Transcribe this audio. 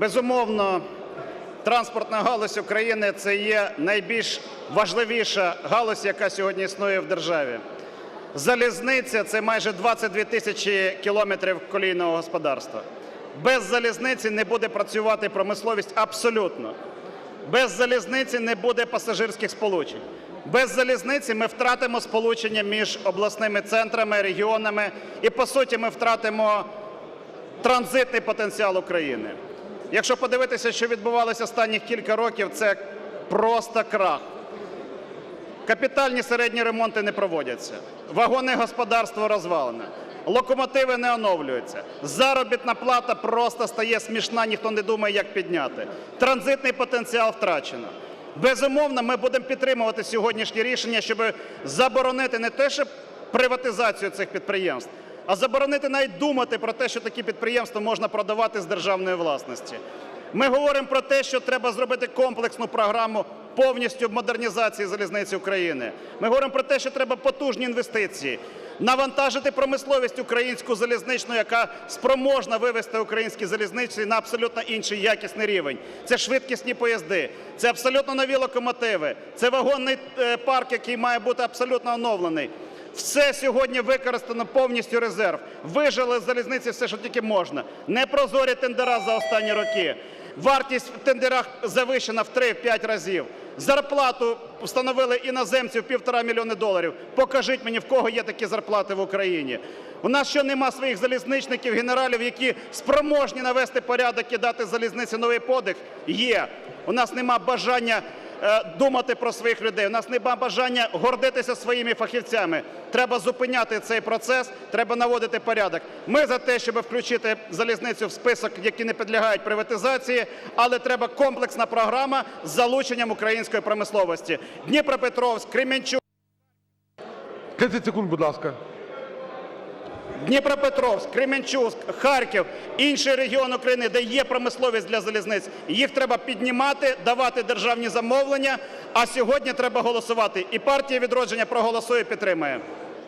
Безумовно, транспортна галузь України – це є найбільш важливіша галузь, яка сьогодні існує в державі. Залізниця – це майже 22 тисячі кілометрів колійного господарства. Без залізниці не буде працювати промисловість абсолютно. Без залізниці не буде пасажирських сполучень. Без залізниці ми втратимо сполучення між обласними центрами, регіонами і, по суті, ми втратимо транзитний потенціал України. Якщо подивитися, що відбувалося останніх кілька років, це просто крах. Капітальні середні ремонти не проводяться, вагонне господарство розвалене, локомотиви не оновлюються, заробітна плата просто стає смішна, ніхто не думає, як підняти. Транзитний потенціал втрачено. Безумовно, ми будемо підтримувати сьогоднішнє рішення, щоб заборонити не те, щоб приватизацію цих підприємств, а заборонити навіть думати про те, що такі підприємства можна продавати з державної власності. Ми говоримо про те, що треба зробити комплексну програму повністю модернізації залізниці України. Ми говоримо про те, що треба потужні інвестиції, навантажити промисловість українську залізничну, яка спроможна вивести українські залізниці на абсолютно інший якісний рівень. Це швидкісні поїзди, це абсолютно нові локомотиви, це вагонний е, парк, який має бути абсолютно оновлений. Все сьогодні використано повністю резерв. Вижили з залізниці все, що тільки можна. Непрозорі тендера за останні роки. Вартість в тендерах завищена в 3-5 разів. Зарплату встановили іноземців півтора мільйони доларів. Покажіть мені, в кого є такі зарплати в Україні. У нас що нема своїх залізничників, генералів, які спроможні навести порядок і дати залізниці новий подих? Є. У нас нема бажання думати про своїх людей. У нас немає бажання гордитися своїми фахівцями. Треба зупиняти цей процес, треба наводити порядок. Ми за те, щоб включити залізницю в список, які не підлягають приватизації, але треба комплексна програма з залученням української промисловості. Дніпропетровськ, Кременчук. 30 секунд, будь ласка. Дніпропетровськ, Кременчук, Харків, інші регіони України, де є промисловість для залізниць, їх треба піднімати, давати державні замовлення. А сьогодні треба голосувати. І партія відродження проголосує, підтримає.